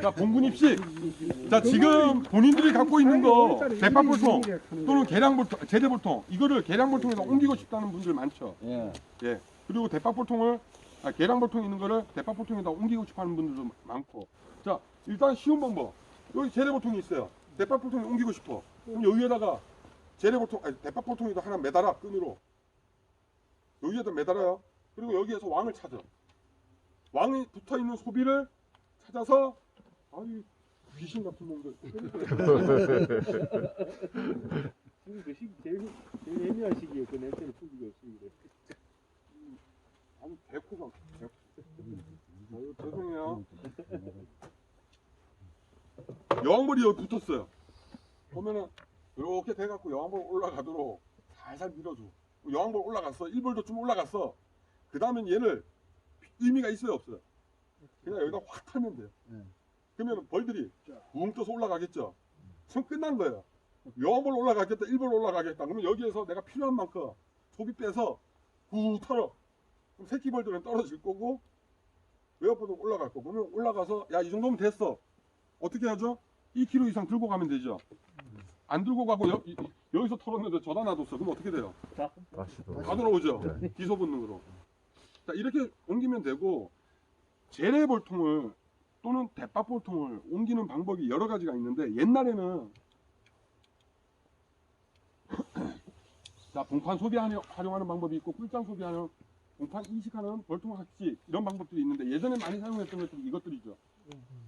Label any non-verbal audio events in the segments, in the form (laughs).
자 봉군 입식. 자 지금 본인들이 갖고 있는 거 대파볼통 또는 계량볼통, 제대볼통 이거를 계량볼통에서 옮기고 싶다는 분들 많죠. 예. 예. 그리고 대파볼통을 아, 계량볼통 있는 거를 대파볼통에다 옮기고 싶어하는 분들도 많고. 자 일단 쉬운 방법. 여기 제대볼통이 있어요. 대파볼통에 옮기고 싶어. 그럼 여기에다가 제대볼통, 아니 대파볼통에다 하나 매달아 끈으로. 여기에다 매달아요. 그리고 여기에서 왕을 찾아. 왕이 붙어 있는 소비를 찾아서 아이 귀신 같은 놈들. 지금 그 시기 제일 제일 예민한 시기에 그 냄새를 풀기가 없습니다. 아니 개코. 아유, 죄송해요. 여왕벌이 여기 붙었어요. 보면은 이렇게 돼갖고 여왕벌 올라가도록 살살 밀어줘. 여왕벌 올라갔어. 1벌도 좀 올라갔어. 그 다음엔 얘를 의미가 있어요 없어요? 그냥 여기다 확 타면 돼요. 네. 그러면 벌들이 붕 떠서 올라가겠죠. 그럼 끝난 거예요. 여왕벌 올라가겠다, 1벌 올라가겠다. 그러면 여기에서 내가 필요한 만큼 소비 빼서 후 털어. 그럼 새끼 벌들은 떨어질 거고 외역벌은 올라갈 거고 그러면 올라가서 야 이 정도면 됐어. 어떻게 하죠? 2kg 이상 들고 가면 되죠. 안 들고 가고 여, 이- 여기서 털었는데 저다 놔뒀어. 그럼 어떻게 돼요? 다시 또. 다 돌아오죠. 기소 본능으로. 자 이렇게 옮기면 되고 재래 볼통을 또는 대파볼통을 옮기는 방법이 여러 가지가 있는데 옛날에는 자 봉판 소비하는 활용하는 방법이 있고 꿀장 소비하는 봉판 이식하는 벌통 학식 이런 방법들이 있는데 예전에 많이 사용했던 것들이 이것들이죠.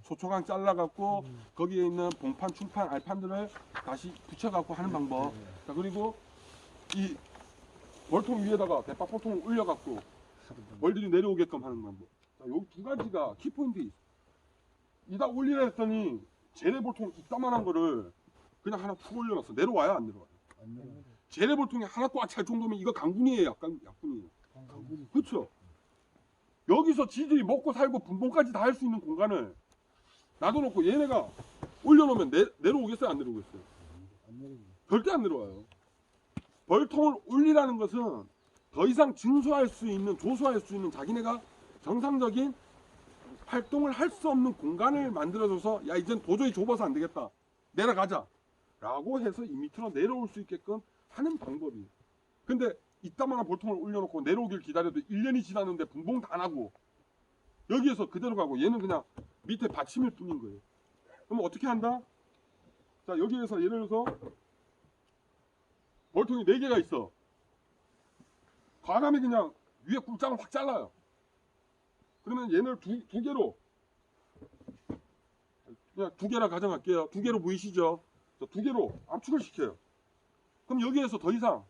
소초강 잘라갖고 거기에 있는 봉판, 충판, 알판들을 다시 붙여갖고 하는 방법. 자 그리고 이 벌통 위에다가 대파볼통을 올려갖고 벌들이 내려오게끔 하는 방법. 자, 여기 두 가지가 키포인트. 이다 올리라 했더니 재래볼통 이따만한 거를 그냥 하나 툭 올려놨어. 내려와요, 안 내려와요? 재래볼통이 하나 꽉 찰 정도면 이거 강군이에요, 약간 약군이에요. 그렇죠? 여기서 지들이 먹고 살고 분봉까지 다 할 수 있는 공간을 놔둬놓고 얘네가 올려놓으면 내, 내려오겠어요, 안 내려오겠어요? 절대 안 내려와요. 벌통을 올리라는 것은 더 이상 증수할 수 있는, 조수할 수 있는 자기네가 정상적인 활동을 할 수 없는 공간을 만들어줘서 야 이젠 도저히 좁아서 안 되겠다. 내려가자. 라고 해서 이 밑으로 내려올 수 있게끔 하는 방법이에요 근데 이따만한 볼통을 올려놓고 내려오길 기다려도 1년이 지났는데 분봉 다 나고. 여기에서 그대로 가고 얘는 그냥 밑에 받침일 뿐인 거예요. 그럼 어떻게 한다? 자 여기에서 예를 들어서 볼통이 4개가 있어. 과감히 그냥 위에 꿀장을 확 잘라요 그러면 얘를 두, 두 개로 그냥 두 개라 가정할게요. 두 개로 보이시죠? 자, 두 개로 압축을 시켜요. 그럼 여기에서 더 이상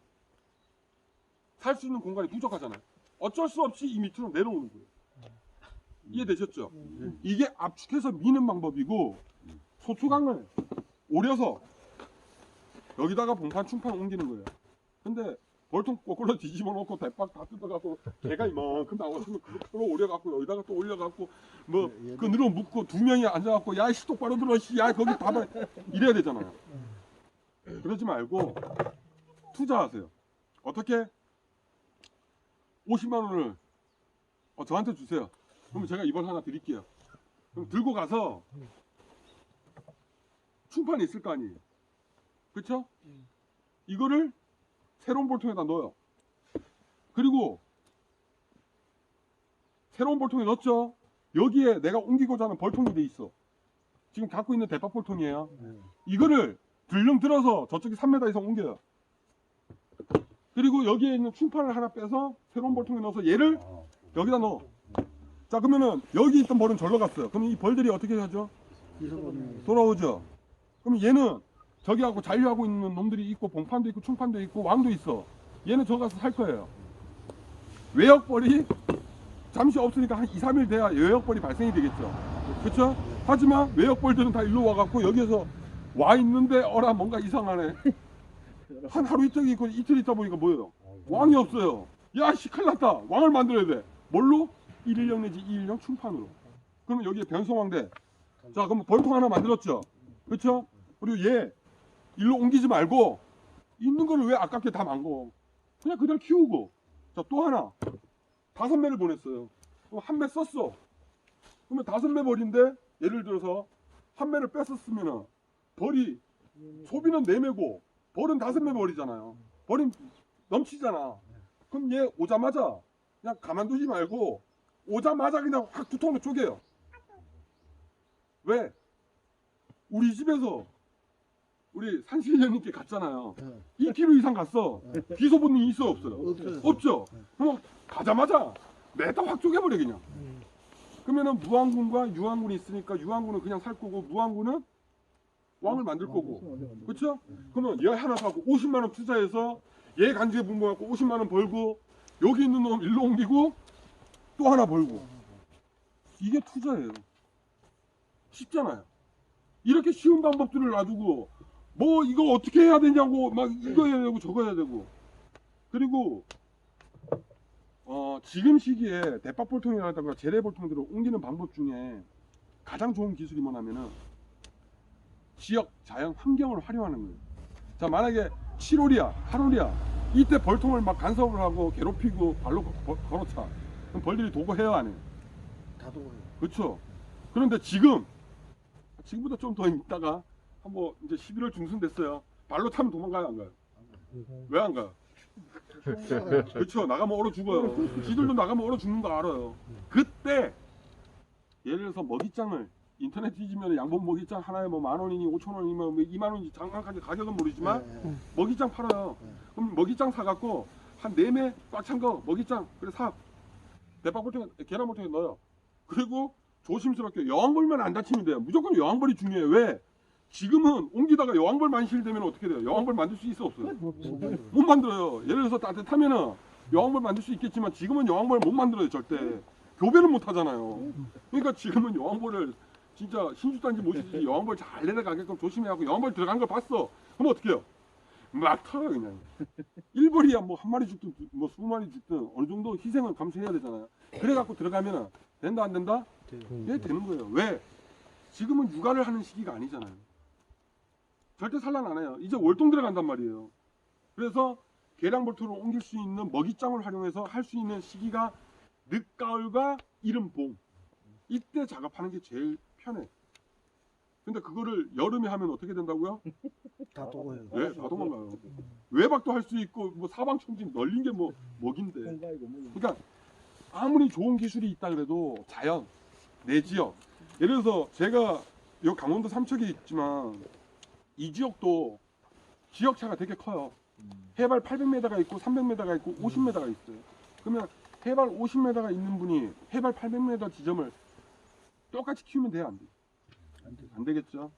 살 수 있는 공간이 부족하잖아요. 어쩔 수 없이 이 밑으로 내려오는 거예요. 이해되셨죠? 이게 압축해서 미는 방법이고 소추강을 오려서 여기다가 봉판 충판 옮기는 거예요. 근데 벌통 거꾸로 뒤집어 놓고 대박 다 뜯어갖고 개가 이만큼 나왔으면 그거 풀어 올려갖고 여기다가 또 올려갖고 뭐그 늘어 묶고 두 명이 앉아갖고 야씨 똑바로 들어 씨야 거기 봐봐 이래야 되잖아요. 그러지 말고 투자하세요. 어떻게? 50만 원을 어, 저한테 주세요. 그러면 제가 이번 하나 드릴게요. 그럼 들고 가서 충판이 있을 거 아니에요. 그쵸? 이거를 새로운 볼통에다 넣어요. 그리고 새로운 볼통에 넣었죠. 여기에 내가 옮기고자 하는 벌통이 돼 있어. 지금 갖고 있는 대파 볼통이에요. 이거를 들렁 들어서 저쪽에 3m 이상 옮겨요. 그리고 여기에 있는 충판을 하나 빼서 새로운 볼통에 넣어서 얘를 여기다 넣어. 자 그러면은 여기 있던 벌은 절로 갔어요. 그럼 이 벌들이 어떻게 하죠? 돌아오죠. 그럼 얘는 저기 하고 잔류하고 있는 놈들이 있고 봉판도 있고 충판도 있고 왕도 있어. 얘는 저 가서 살 거예요. 외역벌이 잠시 없으니까 한 2, 3일 돼야 외역벌이 발생이 되겠죠. 그렇죠? 하지만 외역벌들은 다 일로 와갖고 여기에서 와 있는데 어라 뭔가 이상하네. (laughs) 한 하루 이틀 있고 이틀 있다 보니까 뭐예요? 왕이 없어요. 야 씨 큰일 났다. 왕을 만들어야 돼. 뭘로? 1일령 내지 2일령 충판으로. 그러면 여기에 변성왕대. 자 그럼 벌통 하나 만들었죠. 그렇죠? 그리고 얘 일로 옮기지 말고 있는 거를 왜 아깝게 다 망고 그냥 그대로 키우고 자 또 하나 다섯 매를 보냈어요 그럼 한 매 썼어 그러면 다섯 매 벌인데 예를 들어서 한 매를 뺐었으면은 벌이 소비는 네 매고 벌은 다섯 매 벌이잖아요. 벌이 넘치잖아. 그럼 얘 오자마자 그냥 가만두지 말고 오자마자 그냥 확 두 통으로 쪼개요. 왜? 우리 집에서 우리 산신령님께 갔잖아요. 2kg 이상 갔어. 비소 본능이 있어 없어요? 없어요. 없죠. 그럼 가자마자 매다 확 쪼개버려 그냥. 그러면은 무왕군과 유왕군이 있으니까 유왕군은 그냥 살 거고 무왕군은 왕을 만들 거고. 그렇죠? 그러면 얘 하나 사고 50만 원 투자해서 얘 간주에 분모갖고 50만 원 벌고 여기 있는 놈 일로 옮기고 또 하나 벌고 이게 투자예요. 쉽잖아요. 이렇게 쉬운 방법들을 놔두고 뭐 이거 어떻게 해야 되냐고 막 이거 해야 되고 저거 해야 되고 그리고 어 지금 시기에 대파볼통이라든가 재래볼통들을 옮기는 방법 중에 가장 좋은 기술이 뭐냐면은 지역 자연 환경을 활용하는 거예요. 자 만약에 7월이야, 8월이야 이때 벌통을 막 간섭을 하고 괴롭히고 발로 거- 걸어차 그럼 벌들이 도구해요 안 해요? 다 도고요. 그렇죠. 그런데 지금 지금보다 좀 더 있다가 한번 이제 11월 중순 됐어요. 발로 타면 도망가요 안 가요? 왜 안 가요? (laughs) 그렇죠. 나가면 얼어 죽어요. 지들도 나가면 얼어 죽는 거 알아요. 그때 예를 들어서 먹이장을 인터넷 뒤지면 양봉 먹이장 하나에 뭐 만 원이니 오천 원이면 뭐 2만 원인지 정확하게 가격은 모르지만 네. 먹이장 팔아요. 네. 그럼 먹이장 사갖고 한 네 매 꽉 찬 거 먹이장 그래 사 대파볼통에 계란볼통에 넣어요. 그리고 조심스럽게 여왕벌만 안 다치면 돼요. 무조건 여왕벌이 중요해요. 왜? 지금은 옮기다가 여왕벌 만실되면 어떻게 돼요? 여왕벌 만들 수 있어 없어요? 못 만들어요. 예를 들어서 따뜻하면은 여왕벌 만들 수 있겠지만 지금은 여왕벌 못 만들어요 절대. 교배를 못 하잖아요. 그러니까 지금은 여왕벌을 진짜 신주단지 모시듯이 여왕벌 잘 내려가게끔 조심해갖고 여왕벌 들어간 걸 봤어. 그럼 어떻게 해요? 막 털어요 그냥. (laughs) 일벌이야 뭐 한 마리 죽든 뭐 스무 마리 죽든 어느 정도 희생은 감수해야 되잖아요. 그래갖고 들어가면은 된다 안 된다? 예 되는 거예요. 왜? 지금은 육아를 하는 시기가 아니잖아요. 절대 산란 안 해요. 이제 월동 들어간단 말이에요. 그래서 계량 볼트로 옮길 수 있는 먹이장을 활용해서 할 수 있는 시기가 늦가을과 이른 봄. 이때 작업하는 게 제일 편해. 근데 그거를 여름에 하면 어떻게 된다고요? (laughs) 다 도고요. 네, 다 도망가요. 외박도 할 수 있고 뭐 사방 청진 널린 게 뭐 먹인데. 그러니까 아무리 좋은 기술이 있다 그래도 자연 내 지역 예를 들어서 제가 여 강원도 삼척에 있지만 이 지역도 지역 차가 되게 커요. 해발 800m가 있고 300m가 있고 50m가 있어요. 그러면 해발 50m가 있는 분이 해발 800m 지점을 똑같이 키우면 돼요, 안 돼? 안 되겠죠.